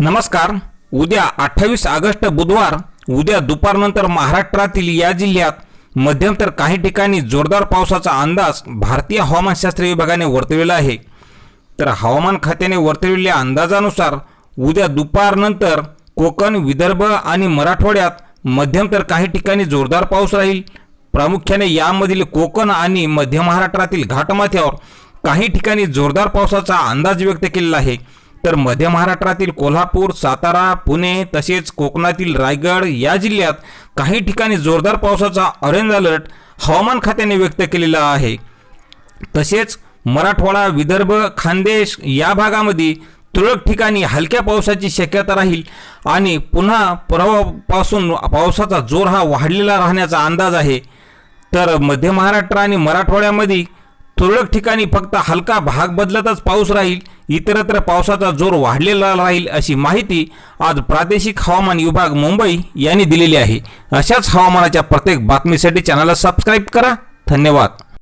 नमस्कार. उद्या अठ्ठावीस ऑगस्ट बुधवार उद्या दुपारनंतर महाराष्ट्रातील या जिल्ह्यात मध्यम तर काही ठिकाणी जोरदार पावसाचा अंदाज भारतीय हवामानशास्त्र विभागाने वर्तविला आहे. तर हवामान खात्याने वर्तविलेल्या अंदाजानुसार उद्या दुपारनंतर कोकण विदर्भ आणि मराठवाड्यात मध्यम तर काही ठिकाणी जोरदार पाऊस राहील. प्रामुख्याने यामधील कोकण आणि मध्य महाराष्ट्रातील घाटमाथ्यावर काही ठिकाणी जोरदार पावसाचा अंदाज व्यक्त केलेला आहे. तर मध्य महाराष्ट्रातील कोल्हापूर सातारा पुणे तसेच कोकणातील रायगड या जिल्ह्यात काही ठिकाणी जोरदार पावसाचा ऑरेंज अलर्ट हवामान खात्याने व्यक्त केलेला आहे. तसेच मराठवाडा विदर्भ खानदेश या भागामध्ये तुरळक ठिकाणी हलक्या पावसाची शक्यता राहील आणि पुन्हा परवापासून पावसाचा जोर हा वाढलेला राहण्याचा अंदाज आहे. तर मध्य महाराष्ट्र आणि मराठवाड्यामध्ये तुरळक ठिकाणी फक्त हलका भाग बदलतच पाऊस राहील इतरत्र पावसाचा जोर वाढलेला राहील अशी माहिती आज प्रादेशिक हवामान विभाग मुंबई यांनी दिलेली आहे. अशाच हवामानाच्या प्रत्येक बातमीसाठी चॅनलला सबस्क्राईब करा. धन्यवाद.